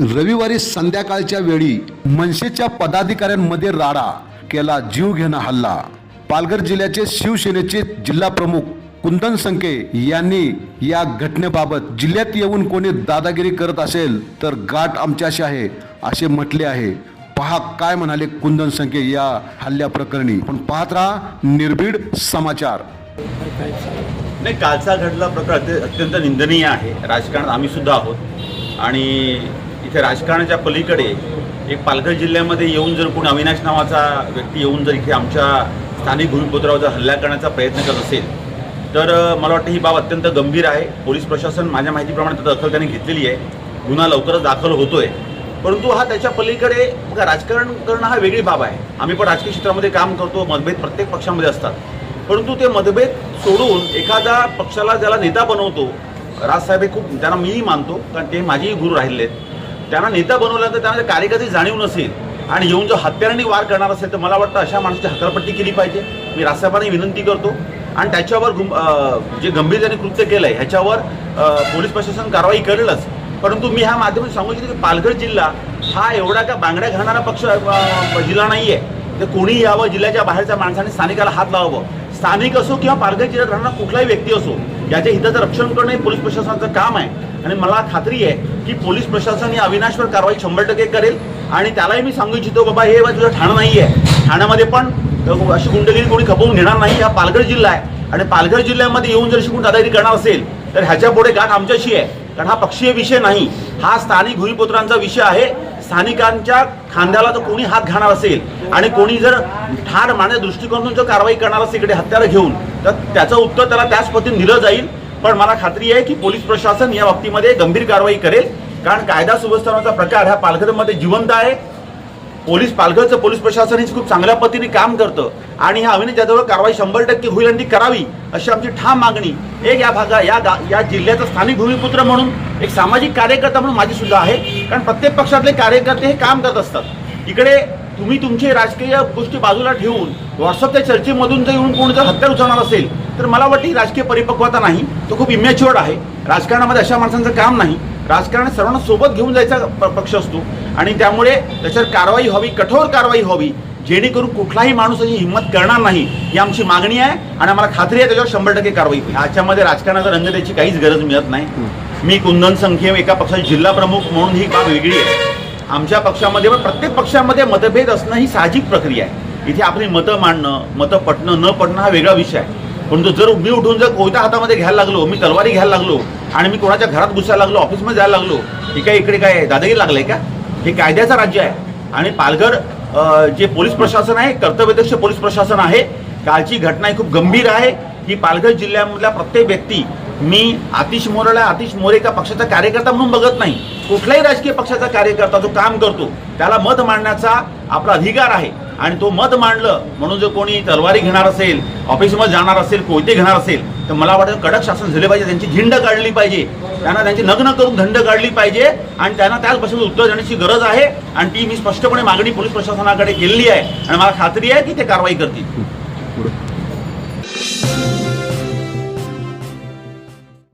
रविवारी संध्याकाळच्या वेळी मनसेच्या पदाधिकाऱ्यांमध्ये राडा केला जीव घेणा हल्ला. पालघर जिल्ह्याचे शिवसेनेचे जिल्हा प्रमुख कुंदन संके यांनी या घटनेबाबत जिल्ह्यात येऊन कोणी दादागिरी करत असेल तर गाठ आमच्याशी आहे असे म्हटले आहे. पहा काय म्हणाले कुंदन संके या हल्ल्याप्रकरणी पण पाहत राहा निर्भीड समाचार. नाही कालचा घडला प्रकार अत्यंत निंदनीय आहे. राजकारण आम्ही सुद्धा आहोत. आणि इथे राजकारणाच्या पलीकडे एक पालघर जिल्ह्यामध्ये येऊन जर कोणी अविनाश नावाचा व्यक्ती येऊन जर इथे आमच्या स्थानिक भूमिपुत्रावर जर हल्ला करण्याचा प्रयत्न करत असेल तर मला वाटतं ही बाब अत्यंत गंभीर आहे. पोलीस प्रशासन माझ्या माहितीप्रमाणे त्याचा दखल त्यांनी घेतलेली आहे. गुन्हा लवकरच दाखल होतोय. परंतु हा त्याच्या पलीकडे बघा राजकारण करणं हा वेगळी बाब आहे. आम्ही पण राजकीय क्षेत्रामध्ये काम करतो मतभेद प्रत्येक पक्षामध्ये असतात. परंतु ते मतभेद सोडून एखादा पक्षाला ज्याला नेता बनवतो राजसाहेब हे खूप त्यांना मीही मानतो कारण ते माझेही गुरु राहिले आहेत त्यांना नेता बनवल्यानंतर त्यांना कार्यकर्ती जाणीव नसेल. आणि येऊन जो हत्यारांनी वार करणार असेल तर मला वाटतं अशा माणसाची हकालपट्टी केली पाहिजे. मी राजसाहेबांनी विनंती करतो. आणि त्याच्यावर गुम- जे गंभीर त्यांनी कृत्य केलं आहे ह्याच्यावर पोलीस प्रशासन कारवाई करेलच. परंतु मी ह्या माध्यमात सांगू इच्छितो की पालघर जिल्हा हा एवढा का बांगड्या घालणारा पक्ष जिल्हा नाही आहे तर कोणी यावं जिल्ह्याच्या बाहेरच्या माणसाने स्थानिकाला हात लावावं. स्थानिक असो किंवा पालघर जिल्ह्यात राहणारा कुठलाही व्यक्ती असो याच्या हिताचं रक्षण करणं हे पोलीस प्रशासनाचं काम आहे. आणि मला खात्री आहे की पोलीस प्रशासन या अविनाशवर कारवाई शंभर टक्के करेल. आणि त्यालाही मी सांगू इच्छितो बाबा हे तुझं ठाणं नाही आहे ठाण्यामध्ये पण अशी गुंडगिरी कोणी खपवून घेणार नाही. हा पालघर जिल्हा आहे. आणि पालघर जिल्ह्यामध्ये येऊन जर शिकून दादागिरी करणार असेल तर ह्याच्या पुढे गाठ आमच्याशी आहे. कारण हा पक्षीय विषय नाही. हा स्थानिक भूमिपुत्रांचा विषय आहे. स्थानिकांच्या खांद्याला जर कोणी हात घाणार असेल आणि कोणी जर ठार मान्य दृष्टिकोनातून जर कारवाई करणार असेल इकडे हत्यारं घेऊन तर त्याचं उत्तर त्याला त्याच पद्धतीने दिलं जाईल. पण मला खात्री आहे की पोलीस प्रशासन या बाबतीमध्ये गंभीर कारवाई करेल. कारण कायदा सुव्यवस्थानाचा प्रकार हा पालघरमध्ये जिवंत आहे. पोलीस पालघरचं पोलीस प्रशासन हे खूप चांगल्या पद्धतीने काम करतं. आणि ह्या अविनाश कारवाई शंभर टक्के होईल आणि ती करावी अशी आमची ठाम मागणी. एक या भागा या गा या जिल्ह्याचा स्थानिक भूमिपुत्र म्हणून एक सामाजिक कार्यकर्ता म्हणून माझी सुद्धा आहे. कारण प्रत्येक पक्षातले कार्यकर्ते हे काम करत असतात. इकडे तुम्ही तुमची राजकीय गोष्टी बाजूला ठेवून व्हॉट्सअपच्या चर्चेमधून जर येऊन कोण जर हत्यार उचलणार असेल तर मला वाटतं राजकीय परिपक्वता नाही. तो खूप इमॅच्युअर्ड आहे. राजकारणामध्ये अशा माणसांचं काम नाही. राजकारण सर्वांना सोबत घेऊन जायचा पक्ष असतो. आणि त्यामुळे त्याच्यावर कारवाई व्हावी कठोर कारवाई व्हावी जेणेकरून कुठलाही माणूस अशी हिंमत करणार नाही ही आमची मागणी आहे. आणि आम्हाला खात्री आहे त्याच्यावर शंभर टक्के कारवाई होईल. ह्याच्यामध्ये राजकारणाचा रंग द्यायची काहीच गरज मिळत नाही. मी कुंदन संख्ये एका पक्षाचे जिल्हा प्रमुख म्हणून ही बाब वेगळी आहे. आमच्या पक्षामध्ये पण प्रत्येक पक्षामध्ये मतभेद असणं ही साहजिक प्रक्रिया आहे. इथे आपली मतं मांडणं मतं पटणं न पटणं हा वेगळा विषय आहे. परंतु जर मी उठून जर कोयता हातामध्ये घ्यायला लागलो मी तलवारी घ्यायला लागलो आणि मी कोणाच्या घरात घुसायला लागलो ऑफिसमध्ये जायला लागलो हे काय इकडे काय दादागिरी लागलंय का? हे कायद्याचं राज्य आहे. आणि पालघर जे पोलीस प्रशासन आहे कर्तव्यदक्ष पोलीस प्रशासन आहे कालची घटना ही खूप गंभीर आहे. ही पालघर जिल्ह्यामधला प्रत्येक व्यक्ती मी आतिश मोरेला आतिश मोरेका पक्षाचा कार्यकर्ता म्हणून बघत नाही. कुठल्याही राजकीय पक्षाचा कार्यकर्ता जो काम करतो त्याला मत मांडण्याचा आपला अधिकार आहे. आणि तो मत मांडलं म्हणून जर कोणी तलवारी घेणार असेल ऑफिसमध्ये जाणार असेल कोयते घेणार असेल तर मला वाटतं कडक शासन झाले पाहिजे त्यांची झिंड काढली पाहिजे. त्यांना त्यांची नग्न करून दंड काढली पाहिजे आणि त्यांना त्याच भाषेमध्ये उत्तर देण्याची गरज आहे. आणि ती मी स्पष्टपणे मागणी पोलीस प्रशासनाकडे केलेली आहे. आणि मला खात्री आहे की ते कारवाई करतील.